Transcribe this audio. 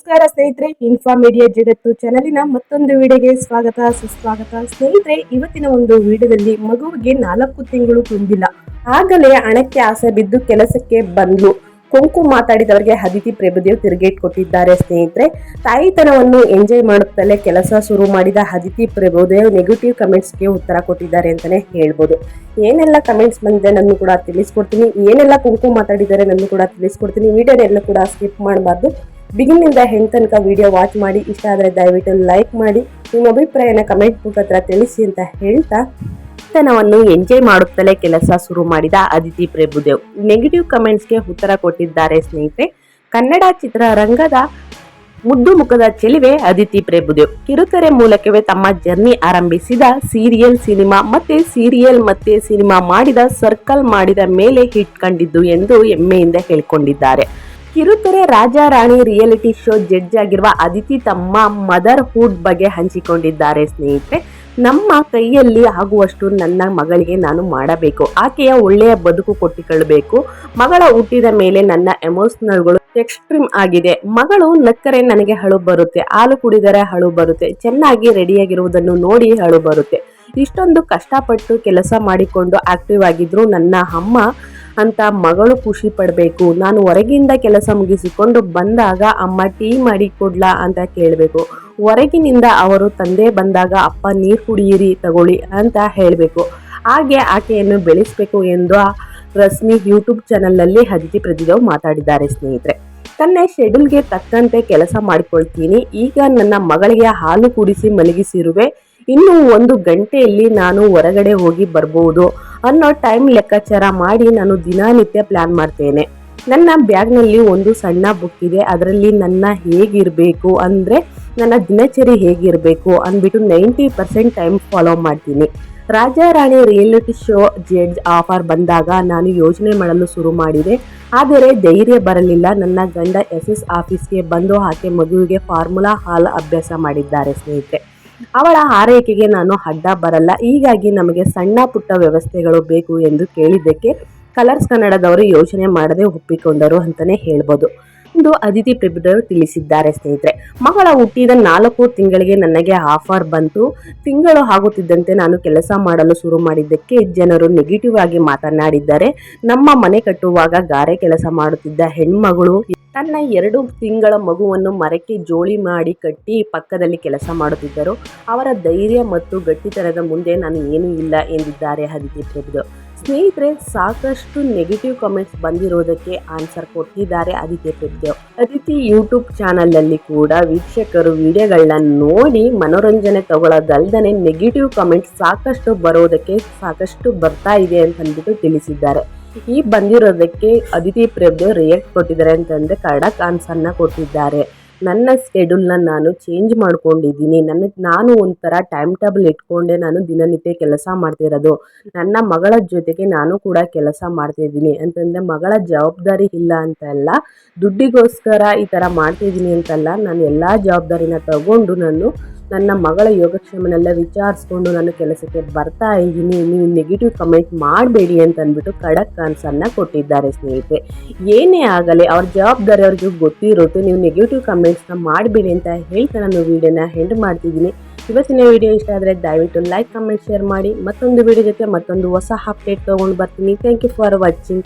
ನಮಸ್ಕಾರ ಸ್ನೇಹಿತರೆ info media ಜಗತ್ತು ಚಾನಲಿನ ಮತ್ತೊಂದು ವಿಡಿಯೋಗೆ ಸ್ವಾಗತ, ಸುಸ್ವಾಗತ. ಸ್ನೇಹಿತರೆ, ಇವತ್ತಿನ ಒಂದು ವಿಡಿಯೋದಲ್ಲಿ ಮಗುವಿಗೆ ನಾಲ್ಕು ತಿಂಗಳು ತುಂಬಿಲ್ಲ. ಆಗಲೇ ಹಣಕ್ಕೆ ಆಸೆ ಬಿದ್ದು ಕೆಲಸಕ್ಕೆ ಬಂದ್ಲು. ಕುಂಕು ಮಾತಾಡಿದವರಿಗೆ ಅದಿತಿ ಪ್ರಭುದೇವ್ ತಿರುಗೇಟ್ ಕೊಟ್ಟಿದ್ದಾರೆ ಸ್ನೇಹಿತರೆ. ತಾಯಿತನವನ್ನು ಎಂಜಾಯ್ ಮಾಡುತ್ತಲೇ ಕೆಲಸ ಶುರು ಮಾಡಿದ ಅದಿತಿ ಪ್ರಭುದೇವ್ ನೆಗೆಟಿವ್ ಕಮೆಂಟ್ಸ್ಗೆ ಉತ್ತರ ಕೊಟ್ಟಿದ್ದಾರೆ ಅಂತಾನೆ ಹೇಳ್ಬೋದು. ಏನೆಲ್ಲ ಕಮೆಂಟ್ಸ್ ಬಂದಿದೆ ನನ್ನ ಕೂಡ ತಿಳಿಸ್ಕೊಡ್ತೀನಿ. ಏನೆಲ್ಲ ಕುಂಕು ಮಾತಾಡಿದ್ದಾರೆ ನನ್ನ ಕೂಡ ತಿಳಿಸ್ಕೊಡ್ತೀನಿ. ವಿಡಿಯೋನೆಲ್ಲ ಕೂಡ ಸ್ಕಿಪ್ ಮಾಡಬಾರ್ದು. ಬಿಗಿನಿಂದ ಹೆಣ್ ತನಕ ವಿಡಿಯೋ ವಾಚ್ ಮಾಡಿ, ಇಷ್ಟ ಆದರೆ ದಯವಿಟ್ಟು ಲೈಕ್ ಮಾಡಿ. ನಿಮ್ಮ ಅಭಿಪ್ರಾಯನ ಕಮೆಂಟ್ ಮುಖಾಂತರ ತಿಳಿಸಿ ಅಂತ ಹೇಳ್ತಾ ತನವನ್ನು ಎಂಜಾಯ್ ಮಾಡುತ್ತಲೇ ಕೆಲಸ ಶುರು ಮಾಡಿದ ಅದಿತಿ ಪ್ರಭುದೇವ್. ನೆಗೆಟಿವ್ ಕಮೆಂಟ್ಸ್ಗೆ ಉತ್ತರ ಕೊಟ್ಟಿದ್ದಾರೆ ಸ್ನೇಹಿತರೆ. ಕನ್ನಡ ಚಿತ್ರರಂಗದ ಮುದ್ದು ಮುಖದ ಚೆಲುವೆ ಅದಿತಿ ಪ್ರಭುದೇವ್. ಕಿರುತೆರೆ ಮೂಲಕವೇ ತಮ್ಮ ಜರ್ನಿ ಆರಂಭಿಸಿದ ಸೀರಿಯಲ್ ಸಿನಿಮಾ ಮತ್ತೆ ಸೀರಿಯಲ್ ಮತ್ತೆ ಸಿನಿಮಾ ಮಾಡಿದ ಸರ್ಕಲ್ ಮಾಡಿದ ಮೇಲೆ ಹಿಟ್ ಕಂಡಿದ್ದು ಎಂದು ಹೆಮ್ಮೆಯಿಂದ ಹೇಳಿಕೊಂಡಿದ್ದಾರೆ. ಕಿರುತೆರೆ Raja Rani reality show judge ಆಗಿರುವ ಅದಿತಿ ತಮ್ಮ ಮದರ್ ಹುಡ್ ಬಗ್ಗೆ ಹಂಚಿಕೊಂಡಿದ್ದಾರೆ ಸ್ನೇಹಿತರೆ. ನಮ್ಮ ಕೈಯಲ್ಲಿ ಆಗುವಷ್ಟು ನನ್ನ ಮಗಳಿಗೆ ನಾನು ಮಾಡಬೇಕು. ಆಕೆಯ ಒಳ್ಳೆಯ ಬದುಕು ಕೊಟ್ಟಿಕೊಳ್ಳಬೇಕು ಮಗಳ ಹುಟ್ಟಿದ ಮೇಲೆ ನನ್ನ ಎಮೋಷನಲ್ಗಳು ಎಕ್ಸ್ಟ್ರೀಮ್ ಆಗಿದೆ. ಮಗಳು ನಕ್ಕರೆ ನನಗೆ ಹಳು ಬರುತ್ತೆ. ಹಾಲು ಕುಡಿದರೆ ಹಳು ಬರುತ್ತೆ. ಚೆನ್ನಾಗಿ ರೆಡಿಯಾಗಿರುವುದನ್ನು ನೋಡಿ ಹಳು ಬರುತ್ತೆ. ಇಷ್ಟೊಂದು ಕಷ್ಟಪಟ್ಟು ಕೆಲಸ ಮಾಡಿಕೊಂಡು ಆಕ್ಟಿವ್ ಆಗಿದ್ರು ನನ್ನ ಅಮ್ಮ ಅಂತ ಮಗಳು ಖುಷಿ ಪಡಬೇಕು. ನಾನು ಹೊರಗಿಂದ ಕೆಲಸ ಮುಗಿಸಿಕೊಂಡು ಬಂದಾಗ ಅಮ್ಮ ಟೀ ಮಾಡಿ ಕೊಡ್ಲಾ ಅಂತ ಕೇಳಬೇಕು. ಹೊರಗಿನಿಂದ ಅವರು ತಂದೆ ಬಂದಾಗ, ಅಪ್ಪ, ನೀರು ಕುಡಿಯಿರಿ, ತಗೊಳ್ಳಿ ಅಂತ ಹೇಳಬೇಕು. ಹಾಗೆ ಆಕೆಯನ್ನು ಬೆಳೆಸಬೇಕು ಎಂದು ರಶ್ಮಿ ಯೂಟ್ಯೂಬ್ ಚಾನಲ್ನಲ್ಲಿ ಅದಿತಿ ಪ್ರತಿದೇವ್ ಮಾತಾಡಿದ್ದಾರೆ ಸ್ನೇಹಿತರೆ. ತನ್ನ ಶೆಡ್ಯೂಲ್ಗೆ ತಕ್ಕಂತೆ ಕೆಲಸ ಮಾಡಿಕೊಳ್ತೀನಿ. ಈಗ ನನ್ನ ಮಗಳಿಗೆ ಹಾಲು ಕುಡಿಸಿ ಮಲಗಿಸಿರುವೆ. ಇನ್ನು ಒಂದು ಗಂಟೆಯಲ್ಲಿ ನಾನು ಹೊರಗಡೆ ಹೋಗಿ ಬರ್ಬೋದು ಅನ್ನೋ ಟೈಮ್ ಲೆಕ್ಕಾಚಾರ ಮಾಡಿ ನಾನು ದಿನನಿತ್ಯ ಪ್ಲ್ಯಾನ್ ಮಾಡ್ತೇನೆ. ನನ್ನ ಬ್ಯಾಗ್ನಲ್ಲಿ ಒಂದು ಸಣ್ಣ ಬುಕ್ ಇದೆ, ಅದರಲ್ಲಿ ನನ್ನ ಹೇಗಿರಬೇಕು ಅಂದರೆ ನನ್ನ ದಿನಚರಿ ಹೇಗಿರಬೇಕು ಅಂದ್ಬಿಟ್ಟು ನೈಂಟಿ ಪರ್ಸೆಂಟ್ ಟೈಮ್ ಫಾಲೋ ಮಾಡ್ತೀನಿ. Rajarani reality show judge offer ಬಂದಾಗ ನಾನು ಯೋಚನೆ ಮಾಡಲು ಶುರು ಮಾಡಿದೆ. ಆದರೆ ಧೈರ್ಯ ಬರಲಿಲ್ಲ. ನನ್ನ ಗಂಡ ಎಸ್ ಎಸ್ ಆಫೀಸ್ಗೆ ಬಂದು ಆಕೆ ಮಗುವಿಗೆ ಫಾರ್ಮುಲಾ ಹಾಲ್ ಅಭ್ಯಾಸ ಮಾಡಿದ್ದಾರೆ ಸ್ನೇಹಿತರೆ. ಅವಳ ಆರೈಕೆಗೆ ನಾನು ಅಡ್ಡ ಬರಲ್ಲ. ಹೀಗಾಗಿ ನಮಗೆ ಸಣ್ಣ ಪುಟ್ಟ ವ್ಯವಸ್ಥೆಗಳು ಬೇಕು ಎಂದು ಕೇಳಿದ್ದಕ್ಕೆ ಕಲರ್ಸ್ ಕನ್ನಡದವರು ಯೋಚನೆ ಮಾಡದೆ ಒಪ್ಪಿಕೊಂಡರು ಅಂತಲೇ ಹೇಳ್ಬೋದು. ಎಂದು ಅದಿತಿ ಪ್ರಭುದೇವ್ ತಿಳಿಸಿದ್ದಾರೆ ಸ್ನೇಹಿತರೆ. ಮಗಳ ಹುಟ್ಟಿದ ನಾಲ್ಕು ತಿಂಗಳಿಗೆ ನನಗೆ ಆಫರ್ ಬಂತು. ತಿಂಗಳು ಆಗುತ್ತಿದ್ದಂತೆ ನಾನು ಕೆಲಸ ಮಾಡಲು ಶುರು ಮಾಡಿದ್ದಕ್ಕೆ ಜನರು ನೆಗೆಟಿವ್ ಆಗಿ ಮಾತನಾಡಿದ್ದಾರೆ. ನಮ್ಮ ಮನೆ ಕಟ್ಟುವಾಗ ಗಾರೆ ಕೆಲಸ ಮಾಡುತ್ತಿದ್ದ ಹೆಣ್ಮಗಳು ತನ್ನ ಎರಡು ತಿಂಗಳ ಮಗುವನ್ನು ಮರಕ್ಕೆ ಜೋಳಿ ಮಾಡಿ ಕಟ್ಟಿ ಪಕ್ಕದಲ್ಲಿ ಕೆಲಸ ಮಾಡುತ್ತಿದ್ದರು. ಅವರ ಧೈರ್ಯ ಮತ್ತು ಗಟ್ಟಿತನದ ಮುಂದೆ ನಾನು ಏನೂ ಇಲ್ಲ ಎಂದಿದ್ದಾರೆ ಅದಿತಿ ಪ್ರಭುದೇವ್ ಸ್ನೇಹಿತರೆ, ಸಾಕಷ್ಟು ನೆಗೆಟಿವ್ ಕಮೆಂಟ್ಸ್ ಬಂದಿರೋದಕ್ಕೆ ಆನ್ಸರ್ ಕೊಟ್ಟಿದ್ದಾರೆ ಅದಿತಿ ಪ್ರಭುದೇವ್ ಅದಿತಿ ಯೂಟ್ಯೂಬ್ ಚಾನಲಲ್ಲಿ ಕೂಡ ವೀಕ್ಷಕರು ವಿಡಿಯೋಗಳನ್ನ ನೋಡಿ ಮನೋರಂಜನೆ ತಗೊಳ್ಳೋದಲ್ದೇ ನೆಗೆಟಿವ್ ಕಮೆಂಟ್ಸ್ ಸಾಕಷ್ಟು ಬರೋದಕ್ಕೆ ಸಾಕಷ್ಟು ಬರ್ತಾ ಇದೆ ಅಂತಂದ್ಬಿಟ್ಟು ತಿಳಿಸಿದ್ದಾರೆ. ಈ ಬಂದಿರೋದಕ್ಕೆ ಅದಿತಿ ಪ್ರಭು ರಿಯಾಕ್ಟ್ ಕೊಟ್ಟಿದ್ದಾರೆ ಅಂತಂದರೆ ಖಡಕ್ ಆನ್ಸರ್ನ ಕೊಟ್ಟಿದ್ದಾರೆ. ನನ್ನ ಸ್ಕೆಡ್ಯೂಲ್ನ ನಾನು ಚೇಂಜ್ ಮಾಡ್ಕೊಂಡಿದ್ದೀನಿ. ನನ್ನ, ನಾನು ಒಂಥರ ಟೈಮ್ ಟೇಬಲ್ ಇಟ್ಕೊಂಡೆ ನಾನು ದಿನನಿತ್ಯ ಕೆಲಸ ಮಾಡ್ತಿರೋದು ನನ್ನ ಮಗಳ ಜೊತೆಗೆ ನಾನು ಕೂಡ ಕೆಲಸ ಮಾಡ್ತಿದ್ದೀನಿ ಅಂತಂದರೆ ಮಗಳ ಜವಾಬ್ದಾರಿ ಇಲ್ಲ ಅಂತಲ್ಲ, ದುಡ್ಡಿಗೋಸ್ಕರ ಈ ಥರ ಮಾಡ್ತಿದ್ದೀನಿ ಅಂತಲ್ಲ, ನಾನು ಎಲ್ಲ ಜವಾಬ್ದಾರಿನ ತಗೊಂಡು ನಾನು ನನ್ನ ಮಗಳ ಯೋಗಕ್ಷೇಮನೆಲ್ಲ ವಿಚಾರಿಸ್ಕೊಂಡು ನಾನು ಕೆಲಸಕ್ಕೆ ಬರ್ತಾ ಇದ್ದೀನಿ. ನೀವು ನೆಗೆಟಿವ್ ಕಮೆಂಟ್ ಮಾಡಬೇಡಿ ಅಂತ ಅಂದ್ಬಿಟ್ಟು ಖಡಕ್ ಕಾನ್ಸನ್ನು ಕೊಟ್ಟಿದ್ದಾರೆ ಸ್ನೇಹಿತೆ ಏನೇ ಆಗಲಿ, ಅವ್ರ ಜವಾಬ್ದಾರಿ ಅವ್ರಿಗೆ ಗೊತ್ತಿರುತ್ತೆ. ನೀವು ನೆಗೆಟಿವ್ ಕಮೆಂಟ್ಸ್ನ ಮಾಡಬೇಡಿ ಅಂತ ಹೇಳ್ತಾ ನಾನು ವೀಡಿಯೋನ ಹೆಂಡ್ ಮಾಡ್ತಿದ್ದೀನಿ. ಇವತ್ತಿನ ವಿಡಿಯೋ ಇಷ್ಟ ಆದರೆ ದಯವಿಟ್ಟು ಲೈಕ್ ಕಮೆಂಟ್ ಶೇರ್ ಮಾಡಿ. ಮತ್ತೊಂದು ವಿಡಿಯೋ ಜೊತೆ ಮತ್ತೊಂದು ಹೊಸ ಅಪ್ಡೇಟ್ ತೊಗೊಂಡು ಬರ್ತೀನಿ. Thank you for watching